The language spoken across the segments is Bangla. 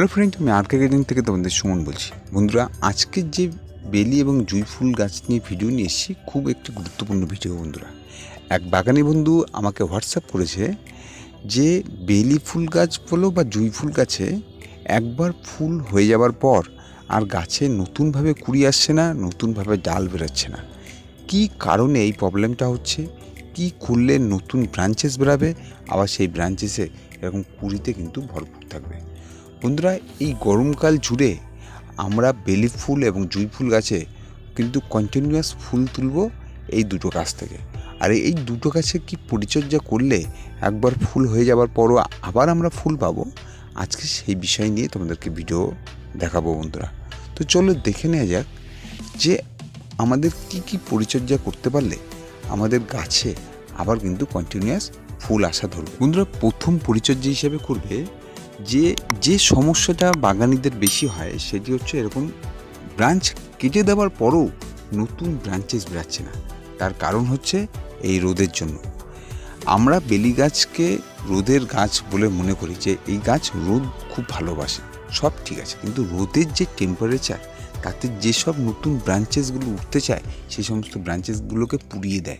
হ্যালো ফ্রেন্ড আমি আর কে গার্ডেন থেকে তোমাদের সুমন বলছি। বন্ধুরা আজকের যে বেলি এবং জুই ফুল গাছ নিয়ে ভিডিও নিয়ে এসেছি, খুব একটি গুরুত্বপূর্ণ ভিডিও বন্ধুরা। এক বাগানি বন্ধু আমাকে হোয়াটসঅ্যাপ করেছে যে, বেলি ফুল গাছ বলো বা জুই ফুল গাছে একবার ফুল হয়ে যাবার পর আর গাছে নতুনভাবে কুড়ি আসছে না, নতুনভাবে ডাল বেরোচ্ছে না। কী কারণে এই প্রবলেমটা হচ্ছে? কি করলে নতুন ব্রাঞ্চেস বেরাবে? আবার সেই ব্রাঞ্চেসে এরকম কুড়িতে কিন্তু ভরপুর থাকবে। বন্ধুরা, এই গরমকাল জুড়ে আমরা বেলি ফুল এবং জুঁই ফুল গাছে কিন্তু কন্টিনিউয়াস ফুল তুলব এই দুটো গাছ থেকে। আর এই দুটো গাছে কি পরিচর্যা করলে একবার ফুল হয়ে যাবার পরও আবার আমরা ফুল পাবো? আজকে সেই বিষয় নিয়ে তোমাদেরকে ভিডিও দেখাবো বন্ধুরা। তো চলো দেখে নেওয়া যাক যে আমাদের কি কি পরিচর্যা করতে পারলে আমাদের গাছে আবার কিন্তু কন্টিনিউয়াস ফুল আসা ধরবে। বন্ধুরা, প্রথম পরিচর্যা হিসেবে করবে যে যে সমস্যাটা বাগানিদের বেশি হয়, সেটি হচ্ছে এরকম ব্রাঞ্চ কেটে দেওয়ার পরও নতুন ব্রাঞ্চেস বেরাচ্ছে না। তার কারণ হচ্ছে এই রোদের জন্য। আমরা বেলি গাছকে রোদের গাছ বলে মনে করি যে, এই গাছ রোদ খুব ভালোবাসে। সব ঠিক আছে, কিন্তু রোদের যে টেম্পারেচার তাতে যেসব নতুন ব্রাঞ্চেসগুলো উঠতে চায় সেই সমস্ত ব্রাঞ্চেসগুলোকে পুড়িয়ে দেয়।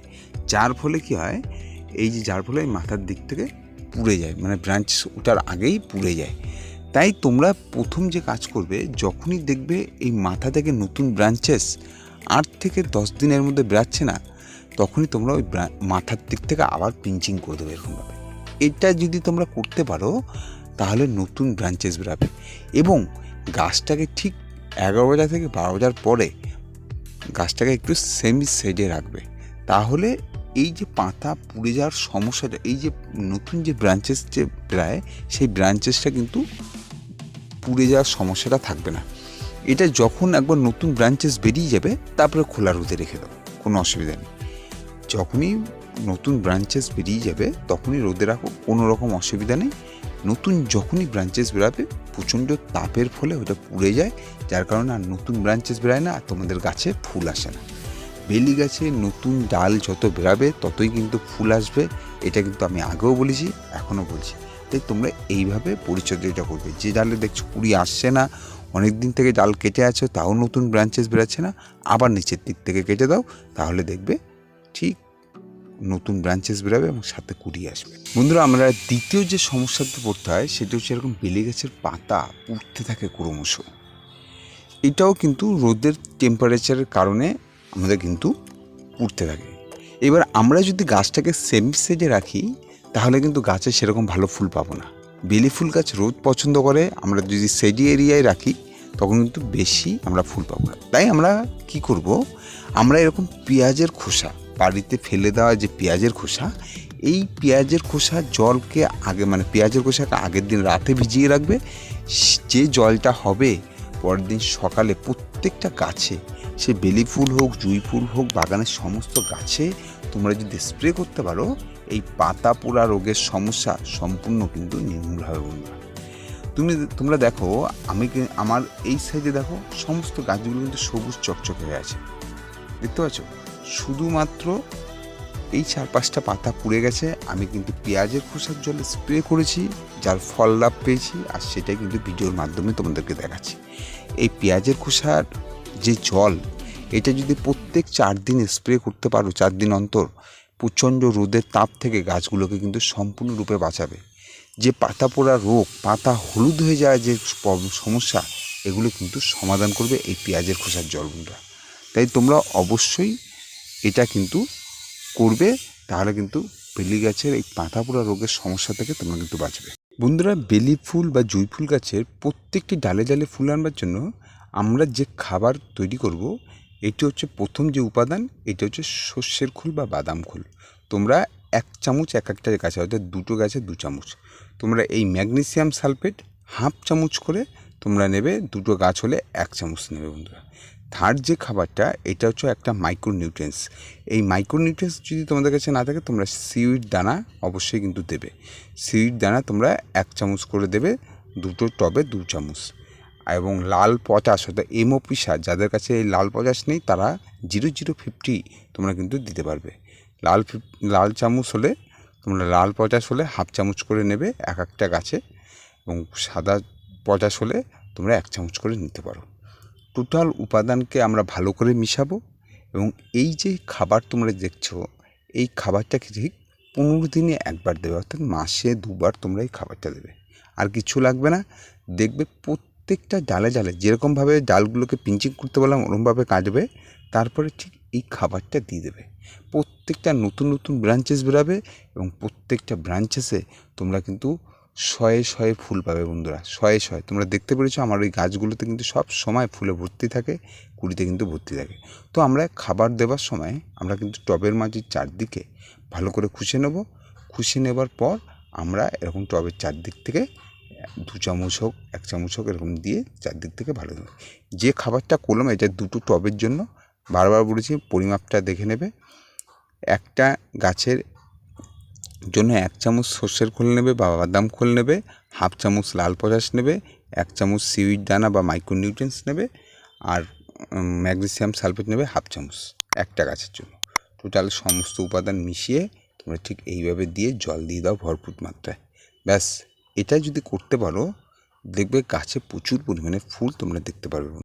যার ফলে কি হয়, এই যে যার ফলে মাথার দিক থেকে পুড়ে যায় মানে ব্রাঞ্চ ওঠার আগেই পুড়ে যায়। তাই তোমরা প্রথম যে কাজ করবে, যখনই দেখবে এই মাথা থেকে নতুন ব্রাঞ্চেস আট থেকে দশ দিনের মধ্যে বেরাচ্ছে না, তখনই তোমরা ওই মাথার দিক থেকে আবার পিঞ্চিং করে দেবে এরকমভাবে। এটা যদি তোমরা করতে পারো, তাহলে নতুন ব্রাঞ্চেস বেরাবে। এবং গাছটাকে ঠিক এগারো বাজার থেকে বারো বাজার পরে গাছটাকে একটু সেমি শেডে রাখবে। তাহলে এই যে পাতা পুড়ে যাওয়ার সমস্যাটা, এই যে নতুন যে ব্রাঞ্চেস যে বেরায় সেই ব্রাঞ্চেসটা কিন্তু পুড়ে যাওয়ার সমস্যাটা থাকবে না। এটা যখন একবার নতুন ব্রাঞ্চেস বেরিয়ে যাবে, তারপরে খোলা রোদে রেখে দাও, কোনো অসুবিধা নেই। যখনই নতুন ব্রাঞ্চেস বেরিয়ে যাবে, তখনই রোদে রাখো, কোনো রকম অসুবিধা নেই। নতুন যখনই ব্রাঞ্চেস বেরাবে, প্রচণ্ড তাপের ফলে ওটা পুড়ে যায়, যার কারণে আর নতুন ব্রাঞ্চেস বেরায় না, আর তোমাদের গাছে ফুল আসে না। বেলি গাছে, নতুন ডাল যত বেরাবে, ততই কিন্তু ফুল আসবে। এটা কিন্তু আমি আগেও বলেছি, এখনও বলছি। তাই তোমরা এইভাবে পরিচর্যাটা করবে। যে ডালে দেখছ কুড়ি আসছে না, অনেক দিন থেকে ডাল কেটে আছো, তাও নতুন ব্রাঞ্চেস বেরাচ্ছে না, আবার নিচের দিক থেকে কেটে দাও, তাহলে দেখবে ঠিক নতুন ব্রাঞ্চেস বেরাবে এবং সাথে কুড়ি আসবে। বন্ধুরা, আমরা দ্বিতীয় যে সমস্যাতে পড়তে হয়, সেটা হচ্ছে এরকম বেলে গাছের পাতা উঠতে থাকে ক্রমশ। এটাও কিন্তু রোদের টেম্পারেচারের কারণে আমাদের কিন্তু উঠতে থাকে। এবার আমরা যদি গাছটাকে সেম সেডে রাখি, তাহলে কিন্তু গাছে সেরকম ভালো ফুল পাবো না। বেলি ফুল গাছ রোদ পছন্দ করে, আমরা যদি সেডি এরিয়ায় রাখি, তখন কিন্তু বেশি আমরা ফুল পাবো না। তাই আমরা কি করব? আমরা এরকম পেঁয়াজের খোসা, বাড়িতে ফেলে দেওয়া যে পেঁয়াজের খোসা, এই পেঁয়াজের খোসা জলকে আগে মানে পেঁয়াজের খোসাকে আগের দিন রাতে ভিজিয়ে রাখবে। যে জলটা হবে, পরের দিন সকালে প্রত্যেকটা গাছে সে বেলি ফুল হোক, জুই ফুল হোক, বাগানের সমস্ত গাছে তোমরা যদি স্প্রে করতে পারো, এই পাতা পোড়া রোগের সমস্যা সম্পূর্ণ কিন্তু নির্মূল হবে বন্ধুরা। তুমি তোমরা দেখো, আমি আমার এই সাইজে দেখো, সমস্ত গাছগুলো কিন্তু সবুজ চকচকে হয়ে আছে। দেখতে পাচ্ছ? শুধুমাত্র এই চার পাঁচটা পাতা পুড়ে গেছে, আমি কিন্তু পেঁয়াজের খোসার জলে স্প্রে করেছি, যার ফল লাভ পেয়েছি, আর সেটা কিন্তু ভিডিওর মাধ্যমে তোমাদেরকে দেখাচ্ছি। এই পেঁয়াজের খোসার যে জল, এটা যদি প্রত্যেক চার দিন স্প্রে করতে পারো, চার দিন অন্তর, প্রচণ্ড রোদের তাপ থেকে গাছগুলোকে কিন্তু সম্পূর্ণরূপে বাঁচাবে। যে পাতা পোড়া রোগ, পাতা হলুদ হয়ে যাওয়ার যে সমস্যা, এগুলো কিন্তু সমাধান করবে এই পেঁয়াজের খোসার জল বন্ধুরা তাই তোমরা অবশ্যই এটা কিন্তু করবে, তাহলে কিন্তু বেলি গাছের এই পাতা পোড়া রোগের সমস্যা থেকে তোমরা কিন্তু বাঁচবে। বন্ধুরা, বেলি ফুল বা জুঁই ফুল গাছের প্রত্যেকটি ডালে ডালে ফুল আনবার জন্য আমরা যে খাবার তৈরি করব, এটি হচ্ছে প্রথম যে উপাদান, এটা হচ্ছে সর্ষের খোল বা বাদাম খোল। তোমরা এক চামচ, এক একটা গাছে, অর্থাৎ দুটো গাছে দু চামচ। তোমরা এই ম্যাগনেসিয়াম সালফেট হাফ চামচ করে তোমরা নেবে, দুটো গাছ হলে এক চামচ নেবে বন্ধুরা। থার্ড যে খাবারটা, এটা হচ্ছে একটা মাইক্রোনিউট্রেন্স এই মাইক্রোনিউট্রেন্স যদি তোমাদের কাছে না থাকে, তোমরা সিউইড দানা অবশ্যই কিন্তু দেবে। সিউইড দানা তোমরা এক চামচ করে দেবে, দুটো টবে দু চামচ। এবং লাল পটাশ অর্থাৎ এমও সার যাদের কাছে এই লাল পটাশ নেই, তারা জিরো জিরো ফিফটি তোমরা কিন্তু দিতে পারবে। লাল লাল চামচ হলে, তোমরা লাল পটাশ হলে হাফ চামচ করে নেবে এক একটা গাছে এবং সাদা পটাশ হলে তোমরা এক চামচ করে নিতে পারো। টোটাল উপাদানকে আমরা ভালো করে মিশাবো এবং এই যে খাবার তোমরা দেখছ, এই খাবারটাকে ঠিক পনেরো দিনে একবার দেবে, অর্থাৎ মাসে দুবার তোমরা এই খাবারটা দেবে। আর কিছু লাগবে না, দেখবে প্রত্যেকটা ডালে ডালে যেরকমভাবে ডালগুলোকে পিঞ্চিং করতে বললাম, ওরকমভাবে কাটবে। তারপরে ঠিক এই খাবারটা দিয়ে দেবে। প্রত্যেকটা নতুন নতুন ব্রাঞ্চেস বেরাবে এবং প্রত্যেকটা ব্রাঞ্চেসে তোমরা কিন্তু শয়ে শয়ে ফুল পাবে বন্ধুরা, শয়ে শয়ে। তোমরা দেখতে পেরেছ আমার ওই গাছগুলোতে কিন্তু সব সময় ফুলে ভর্তি থাকে, কুড়িতে কিন্তু ভর্তি থাকে। তো আমরা খাবার দেওয়ার সময় আমরা কিন্তু টবের মাঝের চারদিকে ভালো করে খুশে নেব। খুশে নেবার পর আমরা এরকম টবের চারদিক থেকে দু চামচ হোক, এক চামচ হোক, এরকম দিয়ে চারদিক থেকে ভালো যে খাবারটা করলাম, এটা দুটো টবের জন্য। বারবার বলেছি, পরিমাপটা দেখে নেবে। একটা গাছের জন্য এক চামচ সর্ষের খোল নেবে বা বাদাম খোল নেবে, হাফ চামচ লাল পটাশ নেবে, এক চামচ সিউইড দানা বা মাইক্রো মাইক্রোনিউট্রেন্স নেবে, আর ম্যাগনেসিয়াম সালফেট নেবে হাফ চামচ একটা গাছের জন্য। টোটাল সমস্ত উপাদান মিশিয়ে তোমরা ঠিক এইভাবে দিয়ে জল দিয়ে দাও ভরপুর মাত্রায়। ব্যাস। এটা যদি করতে পারো দেখবে গাছে প্রচুর পরিমাণে ফুল তোমরা দেখতে পারবে।